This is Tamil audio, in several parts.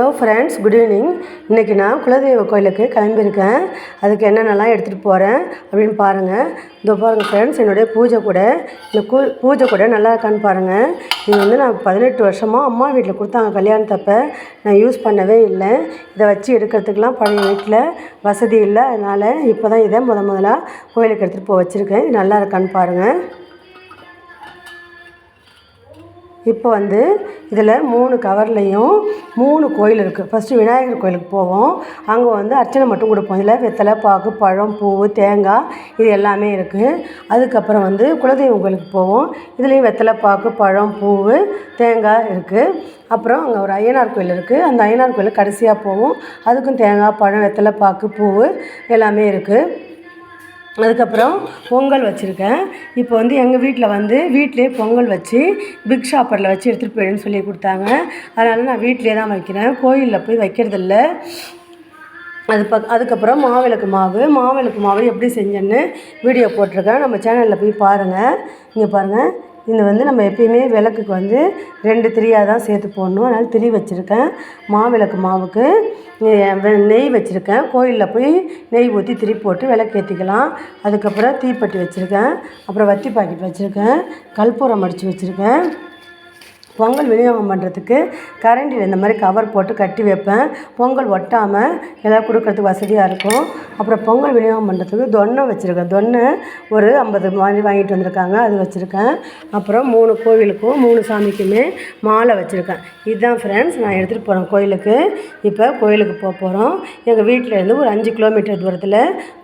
ஹலோ ஃப்ரெண்ட்ஸ் குட் ஈவினிங் இன்றைக்கி நான் குலதெய்வ கோயிலுக்கு கிளம்பியிருக்கேன். அதுக்கு என்னென்னலாம் எடுத்துகிட்டு போகிறேன் அப்படின்னு பாருங்கள். இதோ பாருங்கள் ஃப்ரெண்ட்ஸ் என்னுடைய பூஜை கூட இந்த கூ பூஜை கூட நல்லா இருக்கான்னு பாருங்கள். இது வந்து நான் பதினெட்டு வருஷமாக அம்மா வீட்டில் கொடுத்தாங்க கல்யாணத்தப்ப. நான் யூஸ் பண்ணவே இல்லை. இதை வச்சு எடுக்கிறதுக்கெலாம் பழைய வீட்டில் வசதி இல்லை. அதனால் இப்போ தான் இதை முத முதலாக கோயிலுக்கு எடுத்துகிட்டு போக வச்சுருக்கேன். இது நல்லா இருக்கான்னு பாருங்கள். இப்போ வந்து இதில் மூணு கவர்லேயும் மூணு கோயில் இருக்குது ஃபஸ்ட்டு விநாயகர் கோயிலுக்கு போவோம். அங்கே வந்து அர்ச்சனை மட்டும் கொடுப்போம். இதில் வெத்தலை பாக்கு பழம் பூ தேங்காய் இது எல்லாமே இருக்குது அதுக்கப்புறம் வந்து குலதெய்வம் கோயிலுக்கு போவோம். இதுலேயும் வெத்தலை பாக்கு பழம் பூ தேங்காய் இருக்குது அப்புறம் அங்கே ஒரு ஐயனார் கோயில் இருக்குது அந்த ஐயனார் கோயிலுக்கு கடைசியாக போவோம். அதுக்கும் தேங்காய் பழம் வெத்தலை பாக்கு பூ எல்லாமே இருக்குது அதுக்கப்புறம் பொங்கல் வச்சுருக்கேன். இப்போ வந்து எங்கள் வீட்டில் வந்து வீட்டிலே பொங்கல் வச்சு பிக் ஷாப்பரில் வச்சு எடுத்துகிட்டு போயிடுன்னு சொல்லி கொடுத்தாங்க. அதனால் நான் வீட்டிலே தான் வைக்கிறேன். கோயிலில் போய் வைக்கிறதில்ல. அது பக் அதுக்கப்புறம் மாவிளக்கு மாவு. மாவிளக்கு மாவு எப்படி செஞ்சேன்னு வீடியோ போட்டிருக்கேன். நம்ம சேனலில் போய் பாருங்கள் இங்கே பாருங்கள் இது வந்து நம்ம எப்பயுமே விளக்குக்கு வந்து ரெண்டு திரியாக தான் சேர்த்து போடணும். அதனால் திரி வச்சுருக்கேன். மாவிளக்கு மாவுக்கு நெய் வச்சுருக்கேன். கோயிலில் போய் நெய் ஊற்றி திரி போட்டு விளக்கு ஏற்றிக்கலாம் அதுக்கப்புறம் தீப்பெட்டி வச்சுருக்கேன். அப்புறம் வத்தி பாக்கெட் வச்சுருக்கேன். கற்பூரம் அடித்து வச்சுருக்கேன். பொங்கல் விநியோகம் பண்ணுறதுக்கு கரண்டியில் இந்த மாதிரி கவர் போட்டு கட்டி வைப்பேன். பொங்கல் ஒட்டாமல் எல்லாம் கொடுக்கறதுக்கு வசதியாக இருக்கும். அப்புறம் பொங்கல் விநியோகம் பண்ணுறதுக்கு தொன்னை வச்சுருக்கேன். தொன்னை ஒரு ஐம்பது மாதிரி வாங்கிட்டு வந்திருக்காங்க. அது வச்சுருக்கேன். அப்புறம் மூணு கோவிலுக்கும் மூணு சாமிக்குமே மாலை வச்சுருக்கேன். இதுதான் ஃப்ரெண்ட்ஸ் நான் எடுத்துகிட்டு போகிறேன் கோயிலுக்கு. இப்போ கோயிலுக்கு போக போகிறோம் எங்கள் வீட்டிலேருந்து ஒரு அஞ்சு கிலோமீட்டர் தூரத்தில்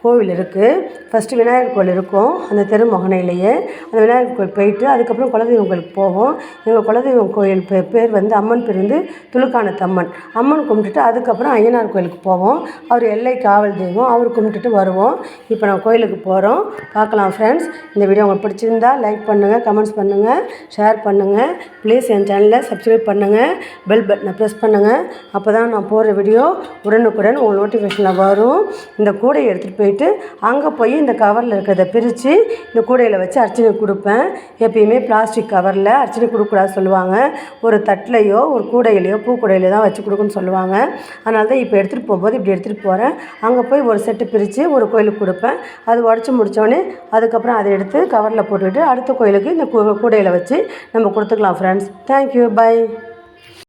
கோவில் இருக்குது ஃபஸ்ட்டு விநாயகர் கோவில் இருக்கும். அந்த தெருமொகனையிலேயே அந்த விநாயகர் கோவில் போயிட்டு அதுக்கப்புறம் குலதெய்வம் கோயிலுக்கு போவோம். எங்கள் குலதெய்வம் கோயில் பே பேர் வந்து அம்மன் பேர் வந்து துலுக்கானத்து அம்மன் அம்மன் கும்பிட்டுட்டு அதுக்கப்புறம் ஐயனார் கோயிலுக்கு போவோம். அவர் எல்லை காவல் தெய்வம். அவர் கும்பிட்டுட்டு வருவோம். இப்போ நான் கோயிலுக்கு போகிறோம் பார்க்கலாம் ஃப்ரெண்ட்ஸ் இந்த வீடியோ உங்களுக்கு பிடிச்சிருந்தா லைக் பண்ணுங்கள் கமெண்ட்ஸ் பண்ணுங்கள் ஷேர் பண்ணுங்கள் ப்ளீஸ் என் சேனலை சப்ஸ்கிரைப் பண்ணுங்கள் பெல் பட்டனை ப்ரெஸ் பண்ணுங்கள் அப்போ தான் நான் போகிற வீடியோ உடனுக்குடன் உங்கள் நோட்டிஃபிகேஷனில் வரும். இந்த கூடையை எடுத்துகிட்டு போயிட்டு அங்கே போய் இந்த கவரில் இருக்கிறத பிரித்து இந்த கூடையில் வச்சு அர்ச்சனை கொடுப்பேன். எப்பயுமே பிளாஸ்டிக் கவரில் அர்ச்சனை கொடுக்கக்கூடாது சொல்லுவாங்க. ஒரு தட்டிலையோ ஒரு கூடையிலையோ பூக்கூடையிலையோ தான் வச்சு கொடுக்குன்னு சொல்லுவாங்க. அதனால தான் இப்போ எடுத்துகிட்டு போகும்போது இப்படி எடுத்துகிட்டு போகிறேன் அங்கே போய் ஒரு செட்டு பிரித்து ஒரு கோயிலுக்கு கொடுப்பேன். அது உடச்சி முடித்தோடனே அதுக்கப்புறம் அதை எடுத்து கவரில் போட்டுக்கிட்டு அடுத்த கோயிலுக்கு இந்த கூடையில் வச்சு நம்ம கொடுத்துக்கலாம் ஃப்ரெண்ட்ஸ் தேங்க்யூ பை